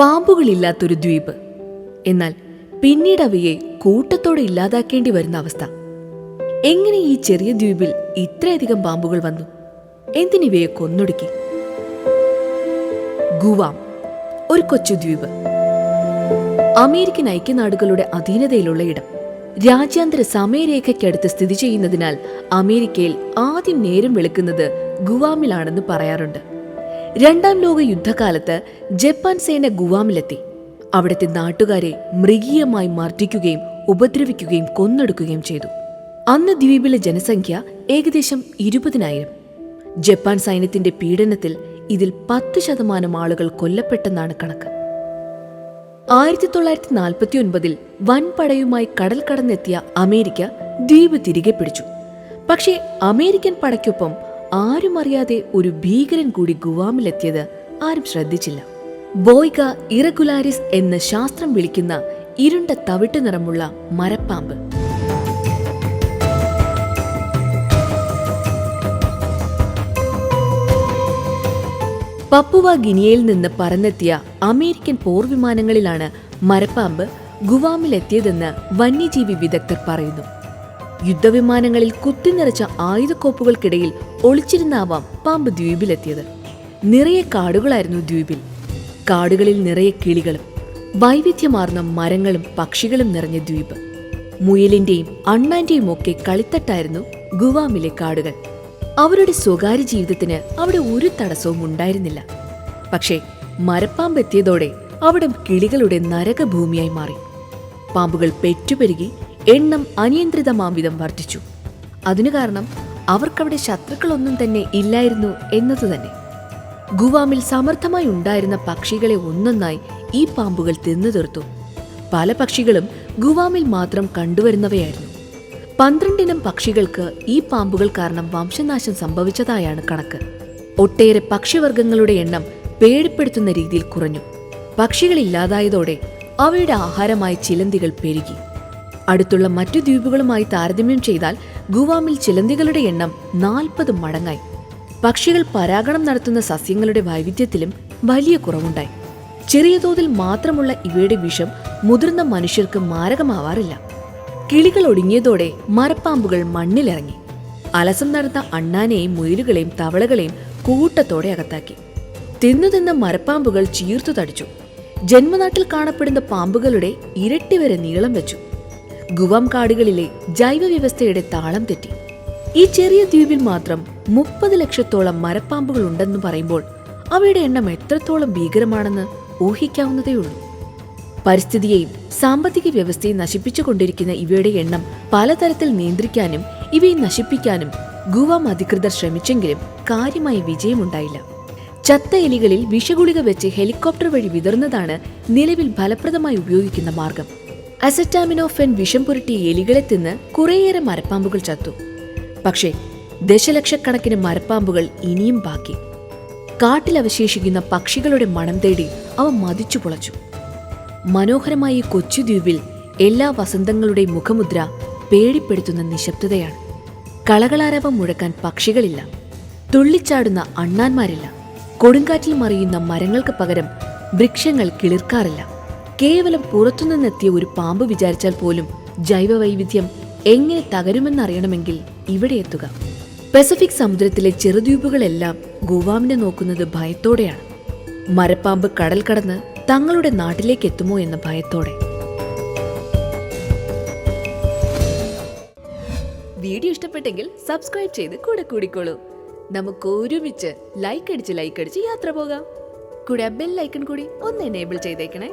പാമ്പുകളില്ലാത്തൊരു ദ്വീപ്. എന്നാൽ പിന്നീട് അവയെ കൂട്ടത്തോടെ ഇല്ലാതാക്കേണ്ടി വരുന്ന അവസ്ഥ. എങ്ങനെ ഈ ചെറിയ ദ്വീപിൽ ഇത്രയധികം പാമ്പുകൾ വന്നു? എന്തിനിവയെ കൊന്നൊടുക്കി? ഗുവാം ഒരു കൊച്ചു ദ്വീപ്. അമേരിക്കൻ ഐക്യനാടുകളുടെ അധീനതയിലുള്ള ഇടം. രാജ്യാന്തര സമയരേഖയ്ക്കടുത്ത് സ്ഥിതി ചെയ്യുന്നതിനാൽ അമേരിക്കയിൽ ആദ്യം നേരം വെളുക്കുന്നത് ഗുവാമിലാണെന്ന് പറയാറുണ്ട്. രണ്ടാം ലോക യുദ്ധകാലത്ത് ജപ്പാൻ സേന ഗുവാമിലെത്തി. അവിടുത്തെ നാട്ടുകാരെ മൃഗീയമായി മർദ്ദിക്കുകയും ഉപദ്രവിക്കുകയും കൊന്നെടുക്കുകയും ചെയ്തു. അന്ന് ദ്വീപിലെ ജനസംഖ്യ ഏകദേശം ഇരുപതിനായിരം. ജപ്പാൻ സൈന്യത്തിന്റെ പീഡനത്തിൽ ഇതിൽ പത്ത് ശതമാനം ആളുകൾ കൊല്ലപ്പെട്ടെന്നാണ് കണക്ക്. ആയിരത്തി തൊള്ളായിരത്തി നാൽപ്പത്തി ഒൻപതിൽ വൻപടയുമായി കടൽ കടന്നെത്തിയ അമേരിക്ക ദ്വീപ് തിരികെ പിടിച്ചു. പക്ഷേ അമേരിക്കൻ പടയ്ക്കൊപ്പം ആരും അറിയാതെ ഒരു ഭീകരൻ കൂടി ഗുവാമിലെത്തിയത് ആരും ശ്രദ്ധിച്ചില്ല. ബോയ്ക ഇറഗുലാരിസ് എന്ന ശാസ്ത്രം വിളിക്കുന്ന ഇരുണ്ട തവിട്ട് നിറമുള്ള മരപ്പാമ്പ്. പപ്പുവ ഗിനിയയിൽ നിന്ന് പറന്നെത്തിയ അമേരിക്കൻ പോർവിമാനങ്ങളിലാണ് മരപ്പാമ്പ് ഗുവാമിലെത്തിയതെന്ന് വന്യജീവി വിദഗ്ധർ പറയുന്നു. യുദ്ധവിമാനങ്ങളിൽ കുത്തിനിറച്ച ആയുധക്കോപ്പുകൾക്കിടയിൽ ഒളിച്ചിരുന്നാവാം പാമ്പ് ദ്വീപിലെത്തിയത്. നിറയെ കാടുകളായിരുന്നു ദ്വീപിൽ. കാടുകളിൽ നിറയെ കിളികളും വൈവിധ്യമാർന്ന മരങ്ങളും പക്ഷികളും നിറഞ്ഞ ദ്വീപ്. മുയലിന്റെയും അണ്ണാന്റെയും ഒക്കെ കളിത്തട്ടായിരുന്നു ഗുവാമിലെ കാടുകൾ. അവരുടെ സ്വകാര്യ ജീവിതത്തിന് അവിടെ ഒരു തടസ്സവും ഉണ്ടായിരുന്നില്ല. പക്ഷേ മരപ്പാമ്പെത്തിയതോടെ അവിടം കിളികളുടെ നരകഭൂമിയായി മാറി. പാമ്പുകൾ പെറ്റുപെരുകി എണ്ണം അനിയന്ത്രിതമാംവിധം വർദ്ധിച്ചു. അതിനു കാരണം അവർക്കവിടെ ശത്രുക്കളൊന്നും തന്നെ ഇല്ലായിരുന്നു എന്നതുതന്നെ ഗുവാമിൽ സമർത്ഥമായി ഉണ്ടായിരുന്ന പക്ഷികളെ ഒന്നൊന്നായി ഈ പാമ്പുകൾ തിന്നു തീർത്തു. പല പക്ഷികളും ഗുവാമിൽ മാത്രം കണ്ടുവരുന്നവയായിരുന്നു. പന്ത്രണ്ടിനം പക്ഷികൾക്ക് ഈ പാമ്പുകൾ കാരണം വംശനാശം സംഭവിച്ചതായാണ് കണക്ക്. ഒട്ടേറെ പക്ഷിവർഗങ്ങളുടെ എണ്ണം പേടിപ്പെടുത്തുന്ന രീതിയിൽ കുറഞ്ഞു. പക്ഷികളില്ലാതായതോടെ അവയുടെ ആഹാരമായി ചിലന്തികൾ പെരുകി. അടുത്തുള്ള മറ്റു ദ്വീപുകളുമായി താരതമ്യം ചെയ്താൽ ഗുവാമിൽ ചിലന്തികളുടെ എണ്ണം നാൽപ്പത് മടങ്ങായി. പക്ഷികൾ പരാഗണം നടത്തുന്ന സസ്യങ്ങളുടെ വൈവിധ്യത്തിലും വലിയ കുറവുണ്ടായി. ചെറിയ തോതിൽ മാത്രമുള്ള ഇവയുടെ വിഷം മുതിർന്ന മനുഷ്യർക്ക് മാരകമാവാറില്ല. കിളികൾ ഒടുങ്ങിയതോടെ മരപ്പാമ്പുകൾ മണ്ണിലിറങ്ങി. അലസം നടന്ന അണ്ണാനെയും മുയലുകളെയും തവളകളെയും കൂട്ടത്തോടെ അകത്താക്കി. തിന്നു തിന്ന മരപ്പാമ്പുകൾ ചീർത്തു തടിച്ചു. ജന്മനാട്ടിൽ കാണപ്പെടുന്ന പാമ്പുകളുടെ ഇരട്ടി വരെ നീളം വെച്ചു. ഗുവാം കാടുകളിലെ ജൈവവ്യവസ്ഥയുടെ താളം തെറ്റി. ഈ ചെറിയ ദ്വീപിൽ മാത്രം മുപ്പത് ലക്ഷത്തോളം മരപ്പാമ്പുകൾ ഉണ്ടെന്ന് പറയുമ്പോൾ അവയുടെ എണ്ണം എത്രത്തോളം ഭീകരമാണെന്ന് ഊഹിക്കാവുന്നതേയുള്ളൂ. പരിസ്ഥിതിയെയും സാമ്പത്തിക വ്യവസ്ഥയും നശിപ്പിച്ചുകൊണ്ടിരിക്കുന്ന ഇവയുടെ എണ്ണം പലതരത്തിൽ നിയന്ത്രിക്കാനും ഇവയെ നശിപ്പിക്കാനും ഗുവാം അധികൃതർ ശ്രമിച്ചെങ്കിലും കാര്യമായ വിജയമുണ്ടായില്ല. ചത്ത എലികളിൽ വിഷഗുളിക വെച്ച് ഹെലികോപ്റ്റർ വഴി വിതറുന്നതാണ് നിലവിൽ ഫലപ്രദമായി ഉപയോഗിക്കുന്ന മാർഗം. അസറ്റാമിനോഫെൻ വിഷം പുരട്ടിയ എലികളെ തിന്ന് കുറേയേറെ മരപ്പാമ്പുകൾ ചത്തു. പക്ഷേ ദശലക്ഷക്കണക്കിന് മരപ്പാമ്പുകൾ ഇനിയും ബാക്കി. കാട്ടിൽ അവശേഷിക്കുന്ന പക്ഷികളുടെ മണം തേടി അവ മതിച്ചു പുളച്ചു. മനോഹരമായ ഈ കൊച്ചു ദ്വീപിൽ എല്ലാ വസന്തങ്ങളുടെയും മുഖമുദ്ര പേടിപ്പെടുത്തുന്ന നിശബ്ദതയാണ്. കളകളാരവം മുഴക്കാൻ പക്ഷികളില്ല. തുള്ളിച്ചാടുന്ന അണ്ണാന്മാരില്ല. കൊടുങ്കാറ്റിൽ മറിയുന്ന മരങ്ങൾക്ക് പകരം വൃക്ഷങ്ങൾ കിളിർക്കാറില്ല. കേവലം പുറത്തുനിന്നെത്തിയ ഒരു പാമ്പ് വിചാരിച്ചാൽ പോലും ജൈവവൈവിധ്യം എങ്ങനെ തകരുമെന്നറിയണമെങ്കിൽ ഇവിടെ എത്തുക. പസഫിക് സമുദ്രത്തിലെ ചെറുദ്വീപുകളെല്ലാം ഗോവാമിനെ നോക്കുന്നത് ഭയത്തോടെയാണ്. മരപ്പാമ്പ് കടൽ കടന്ന് തങ്ങളുടെ നാട്ടിലേക്ക് എത്തുമോ എന്ന ഭയത്തോടെ. വീഡിയോ ഇഷ്ടപ്പെട്ടെങ്കിൽ സബ്സ്ക്രൈബ് ചെയ്ത് കൂടെ കൂടിക്കോളൂ. നമുക്ക് ഒരുമിച്ച് ലൈക്ക് അടിച്ച് ലൈക്ക് അടിച്ച് യാത്ര പോകാം. കൂടെ ബെൽ ഐക്കൺ കൂടി ഒന്ന് എനേബിൾ ചെയ്തേക്കണേ.